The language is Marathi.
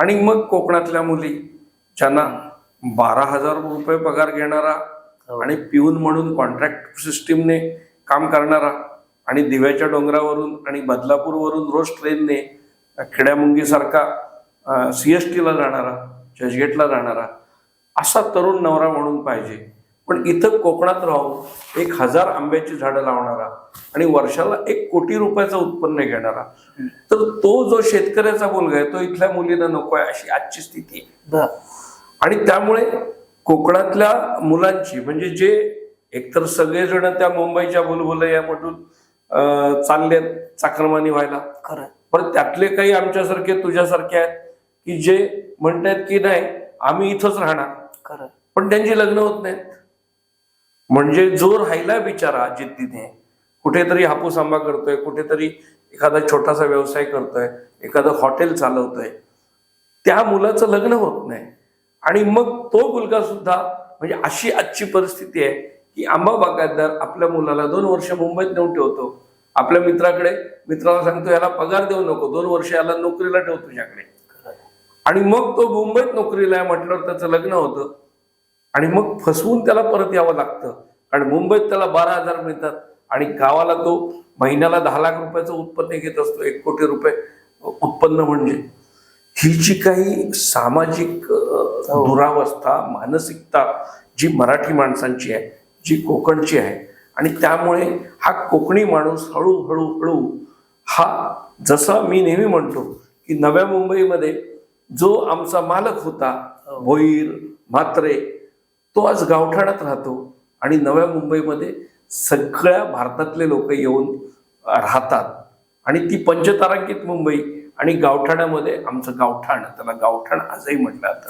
आणि मग कोकणातल्या मुली ज्यांना बारा हजार रुपये पगार घेणारा हो. आणि पिऊन म्हणून कॉन्ट्रॅक्ट सिस्टीमने काम करणारा आणि दिव्याच्या डोंगरावरून आणि बदलापूरवरून रोज ट्रेनने खेड्यामुंगीसारखा सी एस टीला जाणारा चर्चगेटला जाणारा असा तरुण नवरा म्हणून पाहिजे पण इथं कोकणात राहून एक हजार आंब्याची झाडं लावणारा आणि वर्षाला एक कोटी रुपयाचं उत्पन्न घेणारा. तर तो जो शेतकऱ्याचा मुलगा आहे तो इथल्या मुलींना नको आहे अशी आजची स्थिती आणि त्यामुळे कोकणातल्या मुलांची म्हणजे जे एकतर सगळेजण त्या मुंबईच्या बुलबुलयामधून चालले चाक्रमानी व्हायला. खरं. पण त्यातले काही आमच्यासारखे तुझ्यासारखे आहेत की जे म्हणतात की नाही आम्ही इथंच राहणार. खरं. पण त्यांची लग्न होत नाहीत. म्हणजे जो राहिला बिचारा जिद्दीने. कुठेतरी हापूस आंबा करतोय कुठेतरी एखादा छोटासा व्यवसाय करतोय एखादं हॉटेल चालवतोय. त्या मुलाचं लग्न होत नाही. आणि मग तो मुलगा सुद्धा म्हणजे अशी आजची परिस्थिती आहे की आंबा बागायतदार आपल्या मुलाला दोन वर्ष मुंबईत नेऊन ठेवतो. आपल्या मित्राकडे मित्राला सांगतो याला पगार देऊ नको दोन वर्ष याला नोकरीला ठेव तुझ्याकडे. आणि मग तो मुंबईत नोकरीला आहे म्हटल्यावर त्याचं लग्न होतं. आणि मग फसवून त्याला परत यावं लागतं. कारण मुंबईत त्याला बारा हजार मिळतात. आणि गावाला तो महिन्याला दहा लाख रुपयाचं उत्पन्न घेत असतो. एक कोटी रुपये उत्पन्न म्हणजे. ही जी काही सामाजिक अ, दुरावस्था मानसिकता जी मराठी माणसांची आहे जी कोकणची आहे आणि त्यामुळे हा कोकणी माणूस हळूहळू हळू हा जसा मी नेहमी म्हणतो की नव्या मुंबईमध्ये जो आमचा मालक होता भोईर म्हात्रे तो आज गावठाणात राहतो. आणि नव्या मुंबईमध्ये सगळ्या भारतातले लोक येऊन राहतात. आणि ती पंचतारांकित मुंबई आणि गावठाणामध्ये आमचं गावठाण त्याला गावठाण आजही म्हटलं जातं.